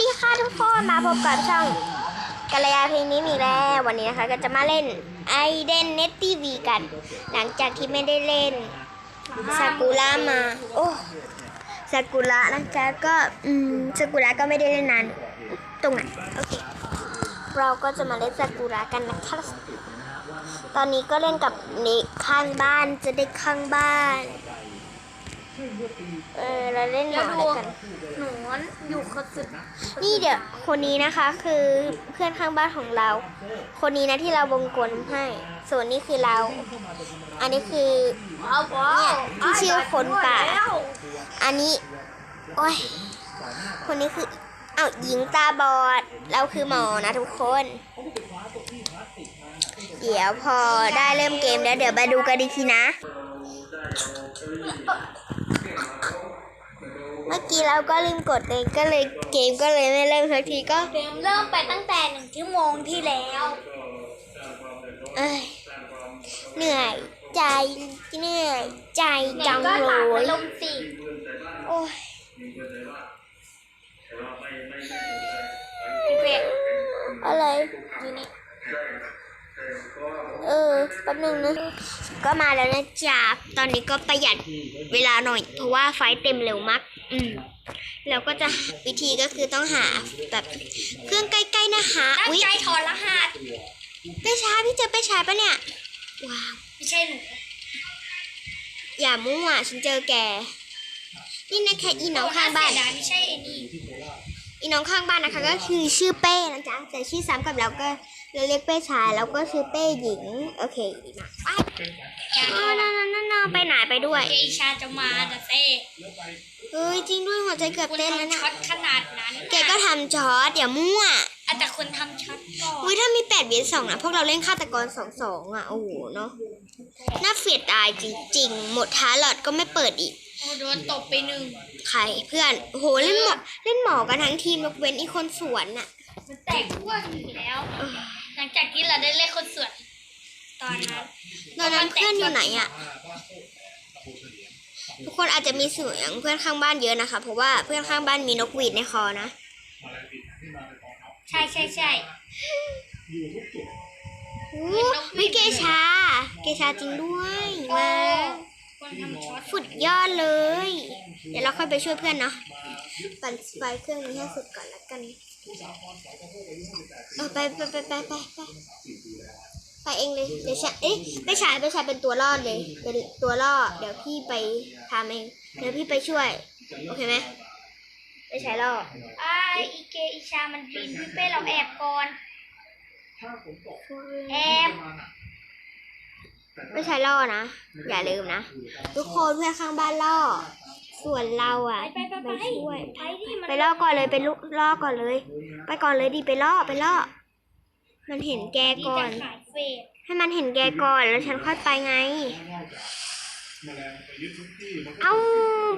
ดีค่ะทุกคนมาพบกับช่องกัลยาเพลงนี้อีแล้ววันนี้นะคะ ก็จะมาเล่นไอเดนเนตทีวีกัน หลังจากที่ไม่ได้เล่นซากุระมา โอ้ซากุระนะคะก็อืมซากุระก็ไม่ได้เล่นนานตรงไหนโอเคเราก็จะมาเล่นซากุระกันนะคะตอนนี้ก็เล่นกับเด็กข้างบ้านจะเด็กข้างบ้าน เออเราเล่นหนอนด้วยกัน หนอนอยู่คนสุดนี่เดี๋ยวคนนี้นะคะคือเพื่อนข้างบ้านของเรา คนนี้นะที่เราวงกลมให้ ส่วนนี้คือเรา อันนี้คือเนี่ยที่ชื่อคนป่า อันนี้ โอ้ย คนนี้คืออ้าวหญิงตาบอด เราคือหมอนะทุกคน เดี๋ยวพอได้เริ่มเกมแล้วเดี๋ยวมาดูกันอีทีนะ เมื่อกี้เราก็ลืมกดเลยก็เลยเกมก็เลยไม่เริ่มสักทีก็เกมเริ่มไปตั้งแต่หนึ่งชั่วโมงที่แล้วเอ้ยเหนื่อยใจเหนื่อยใจจังก็เลหลับยลมสิโอ้ย พี่เป๊ก อะไร อยู่นี่ เออ แป๊บนึงนะก็มาแล้วนะจ๊ะตอนนี้ก็ประหยัดเวลาหน่อย เพราะว่าไฟเต็มเร็วมาก อืมแล้วก็จะวิธีก็คือต้องหาแบบเครื่องใกล้ๆนะคะตั้งอุ๊ยใจถอดรหัสไปช้าพี่เจอไปช้าปะเนี่ย ว้าว ไม่ใช่หนู อย่ามั่วฉันเจอแก นี่นะคะอีน้องข้างบ้านเสียดายไม่ใช่ไอ้นี่อีน้องข้างบ้านนะคะ ก็คือชื่อเป้นะจ๊ะแต่ชื่อซ้ำกับเราก็ เราเรียกเป้ชายแล้วก็ชื่อเป้หญิง โอเคนะอ๋อนั่นนั่นนั่นนั่นไปไหนไปด้วยเกอิชาจะมาแต่เต้เฮ้ยจริงด้วยหัวใจเกือบเต้นแล้วนะช็อตขนาดนั้นแกก็ทำช็อตอย่ามั่วอะแต่คนทำช็อตก่อนอุ้ยถ้ามีแปดเวียนสองนะพวกเราเล่นฆาตกรสองสองอะโอ้โหเนาะน่าเฟียดอายจริงๆ หมดท้าหลอดก็ไม่เปิดอีกโดนตบไปหนึ่งใครเพื่อนโหเล่นหมอเล่นหมอกันทั้งทีมยกเว้นอีคนสวนน่ะมันแตกทั่วถึงแล้ว ลังจากที่เราได้เล่นคนสวยตอนนั้นตอนนั้นเพื่อนอยู่ไหนอะ ทุกคนอาจจะมีเสียงเพื่อนข้างบ้านเยอะนะคะ เพราะว่าเพื่อนข้างบ้านมีนกหวีดในคอนะ ใช่ใช่ใช่อู้วิเกชา เกชาจริงด้วยโอ้ว้าวคนทำช็อตสุดยอดเลย เดี๋ยวเราค่อยไปช่วยเพื่อนเนาะปั่นไฟเครื่องนี้ให้สุดก่อนละกัน เออไปไปไปไปไปไปไปเองเลยเดี๋ยวฉันเอ๊ะไปฉายไปฉายเป็นตัวรอดเลย เป็นตัวรอดเดี๋ยวพี่ไปทำเองเดี๋ยวพี่ไปช่วย โอเคไหมไปฉายรอดอ่าอีเกอิชามันบินพี่เป้เราแอบก่อนแอบไม่ใช่ล่อนะ อย่าลืมนะ ทุกคนเพื่อนข้างบ้านล่อ ส่วนเราอะไปไปไปไปไปช่วยไปดิมันไปล่อก่อนเลยไปลุล่อก่อนเลย ไปก่อนเลยดิไปล่อไปล่อ มันเห็นแกที่ก่อจะนขายเฟสให้มันเห็นแกก่อนแล้วฉันค่อยไปไง เอ้า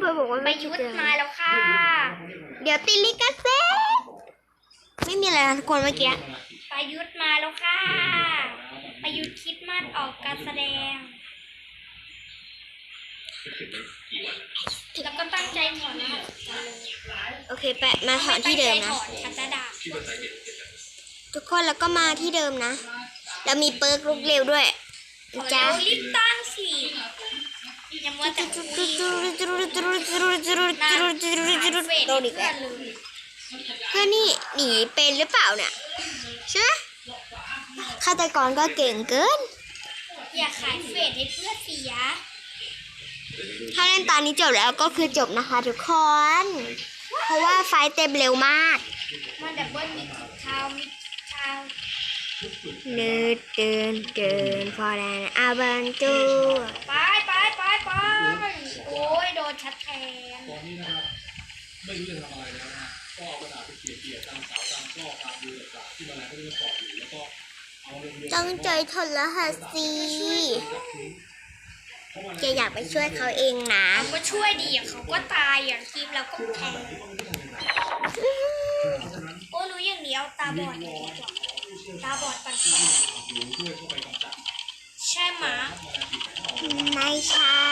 ไปบอกว่าไปไม่ยุทเจธอมาแล้วค่ะ เดี๋ยวติดลิขสิทธิ์ไม่มีอะไรนะทุกคนเมื่อกี้ไปยุทธมาแล้วค่ะไปยุทธคริดมาสออกการแสดง แล้วก็ตั้งใจถอนนะโอเคไปมาถอนที่เดิมนะถอนชัตดาบทุกคนแล้วก็มาที่เดิมนะ แล้วมีเปิร์กลุกเร็วด้วยถอนจ้าแล้วรีบตั้งสิอย่ามัวแต่คุยหาเฟสโดนอีกแล้วเพื่อนนี่หนีเป็นหรือเปล่าเนี่ยใช่ไหมฆาตกรก็เก่งเกิน อย่าขายเฟสให้เพื่อนเสีย ถ้าเล่นตอนนี้จบแล้วก็คือจบนะคะทุกคน เพราะว่าไฟเต็มเร็วมากมันดับเบิลมีเท้ามีเท้าเนืดเดินเกินพอแดนอาบันจูไปไปไปไปโอ้ยโดนชัดแทนตอนนี้นะครับไม่รู้จะทำอะไรแล้วนะฮะก็เอากระดาษไปเกลี่ยๆตามเสาตามซอกตามรูต่างๆที่แมลงเขาจะมาเกาะอยู่แล้วก็เอาเรียงๆต้องใจทนแล้วค่ะสิ เพราะอยากไปช่วยเขาเองนะเขาก็ช่วยดีอะเขาก็ตายอย่างทีมเราก็แพ้โอ้รู้อย่างเดียวตาบอดเลยดีกว่าตาบอดปันปันอยู่ช่วยเข้าไปกำจัดใช่ไหมะไม่ใช่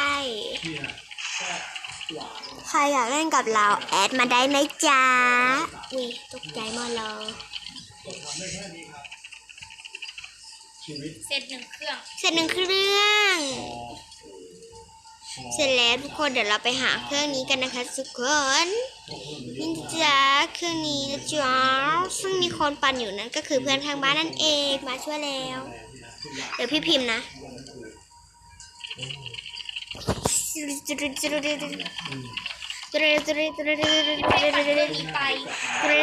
ใครอยากเล่นกับเราแอดมาได้ไหมจ๊ะอุ้ยตกใจมดเลย เสร็จหนึ่งเครื่อง เสร็จหนึ่งเครื่อง เสร็จแล้วทุกคนเดี๋ยวเราไปหาเครื่องนี้กันนะคะทุกคนนี่จ้าเครื่องนี้นะจ๊ะซึ่งมีคนปั่นอยู่นั่นก็คือเพื่อนทางบ้านนั่นเองมาช่วยแล้ว เดี๋ยวพี่พิมพ์นะพี่เป้เอาเครื่องนี้ไปเพราะ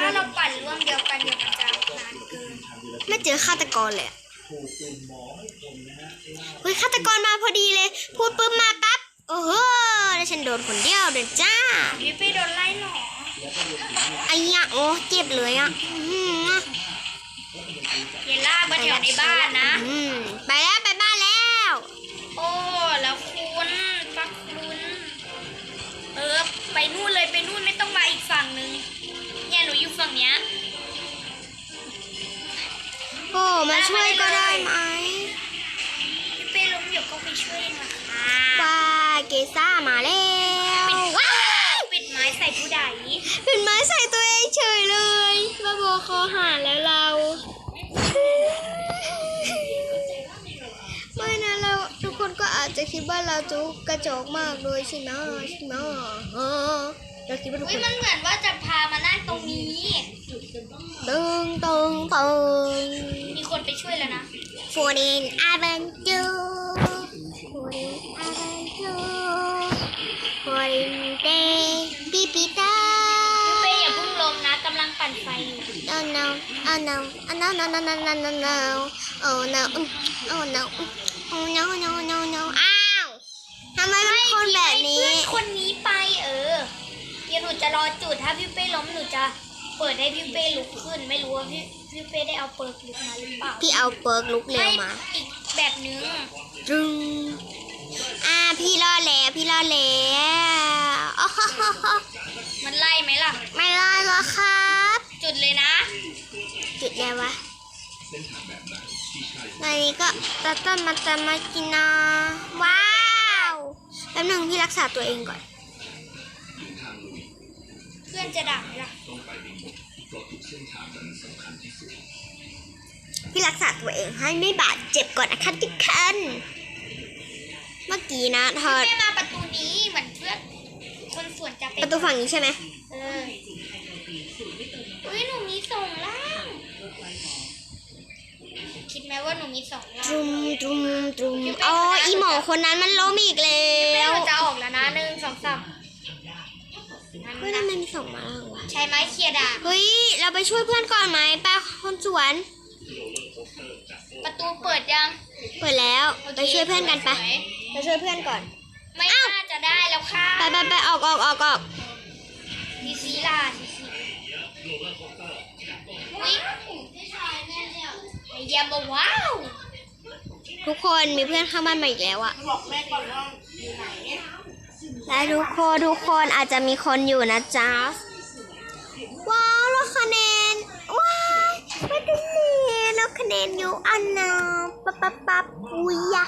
ถ้าเราปั่นร่วมเดียวกันเดี๋ยวมันจะนานเกิน ไม่เจอฆาตกรเลยอะเฮ้ยฆาตกรมาพอดีเลย พูดปุ๊บมาปั๊บโอ้โหแล้วฉันโดนคนเดียวเดินจ้าพี่เป้โดนไล่หรอไอ้ยะโอ้เจ็บเลยอะอื้อหือเยล่ามาแถวในบ้านนะอืมไปแล้วไปบ้านแล้ว โอ้แล้วคุณปักคุณเออไปนู่นเลยไปนู่นไม่ต้องมาอีกฝั่งนึงเนี่ยหนูอยู่ฝั่งเนี้ย มาช่วยก็ได้ไหมพี่เป้ล้มอยู่ก็ไปช่วยเองละค่ะว้าเกซ่ามาแล้วว้ายปิดไม้ใส่ผู้ใดเป็นไม้ใส่ตัวเองเฉยเลยบ้าบอคอหานแล้วเราไม่นะเราทุกคนก็อาจจะคิดว่าเราจุกกระจอกมากเลยใช่ไหมใช่ไหมเออเราคิดว่าทุกอุ้คยนมันเหมือนว่าจะพามานั่งตรงนี้ ตึงตึงตึงมีคนไปช่วยแล้วนะ Foreign Adventure Foreign Adventure Foreign Day ปีปีตาพี่เป้อย่าพิ่งลมนะกำลังปั่นไฟอยู่ Oh no Oh no Oh no no no no no no no Oh no Oh no Oh no no no no อ้าวทำไมเป็นคนแบบนี้เพื่อนคนนี้ไปเออเดี๋ยวหนูจะรอจุดถ้าพี่เป้ล้มหนูจะ เปิดให้พี่เป้ลุกขึ้น ไม่รู้ว่าพี่พี่เป้ได้เอาเปิดลุกมาหรือเปล่าพี่เอาเปิร์กลุกเร็วมาอีกแบบนึงจึงอ่าพี่รอดแล้วพี่รอดแล้วโอ้โหมันไล่ไหมล่ะ ไม่รอดหรอกครับ จุดเลยนะ จุดแล้ววะตอนนี้ก็ตัดต้นมาตามากินนาว้าวแป๊บหนึงพี่รักษาตัวเองก่อนเพื่อนจะด่าไหมล่ะพี่รักษาตัวเองให้ไม่บาดเจ็บก่อนนะคะทุกคนเมื่อกี้นะทอดพี่เป้มาประตูนี้เหมือนเพื่อนคนส่วนจะเป็นประตูฝั่งนี้ใช่ไหมเอออุ้ยหนูมีสองล่างคิดไหมว่าหนูมีสองล่างตรุมตรุมตรุมอ๋ออีหมอคนนั้นมันล้มอีกแล้พี่เป้วหนูจะออกแล้วนะหนึ่งสองสาม เฮ้ยทำไมมีสองมาแล้ววะใช้ไม้เคลียร์ดาบเฮ้ย เราไปช่วยเพื่อนก่อนไหมป้าคนสวน ประตูเปิดยังเปิดแล้วโอคไปช่วยเพื่อนกันไปสวยไปช่วยเพื่อนก่อนไม่อ้าวน่าจะได้แล้วค่ะไปไปไปออกออกออกออกดีซีล่าดีซีอุ้ยไอเดียบอกว้าว ทุกคนมีเพื่อนเข้าบ้านมาอีกแล้วอะแและทุกคนทุกคนอาจจะมีคนอยู่นะจ๊ะ ว้าวแล้วคะแนน ว้าวไม่ได้เลยล้วคะแนนอยู่อันนะปั๊บปั๊บปั๊บอุ้ยยะ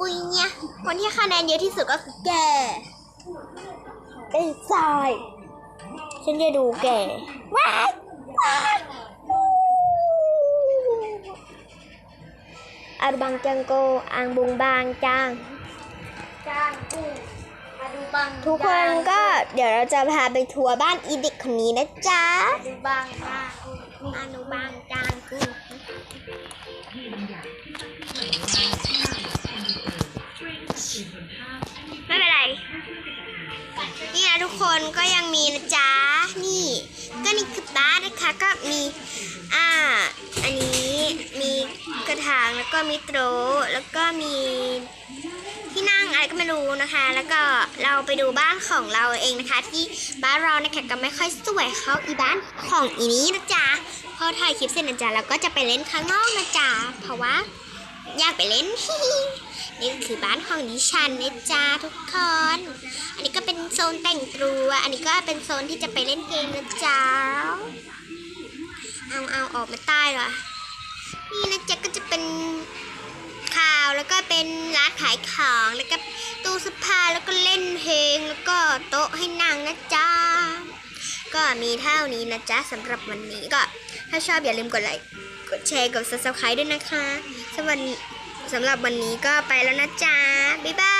อุ้ยเนี่ยคนที่คะแนนเยอะที่สุดก็คือแกเป็นทรายฉันจะดูแกว้าวอารบังจังโกอังบุงบางจัง ทุกคนก็เดี๋ยวเราจะพาไปทัวร์บ้านอีดิกคนนี้นะจ๊ะดูบังมากอนุบาลจางคือไม่เป็นไร นี่นะทุกคนก็ยังมีนะจ๊ะ นี่ ก็นี่คือบ้านนะคะก็มีอ่าอันนี้มีกระถางแล้วก็มีโต๊ะแล้วก็มีที่นั่ง อะไรก็ไม่รู้นะคะ แล้วก็เราไปดูบ้านของเราเองนะคะ ที่บ้านเรานะคะก็ไม่ค่อยสวยเขาอีบ้านของอีนี้นะจ๊ะพอถ่ายคลิปเสร็จนะจ๊ะเราก็จะไปเล่นข้างนอกนะจ๊ะเพราะว่าอยากไปเล่นนี่คือบ้านของดิฉันนะจ๊ะทุกคน อันนี้ก็เป็นโซนแต่งตัวอันนี้ก็เป็นโซนที่จะไปเล่นเกมนะจ๊ะเอาเอาออกมาใต้เหรอนี่นะจ๊ะก็จะเป็นาวแล้วก็เป็นร้านขายของแล้วก็ตู้เสื้อผ้าแล้วก็เล่นเพลงแล้วก็โต๊ะให้นั่งนะจ๊ะก็มีเท่านี้นะจ๊ะสำหรับวันนี้ก็ถ้าชอบอย่าลืมกดไลค์กดแชร์กด subscribe ด้วยนะคะสำหรับสำหรับวันนี้ก็ไปแล้วนะจ๊ะบ๊ายบาย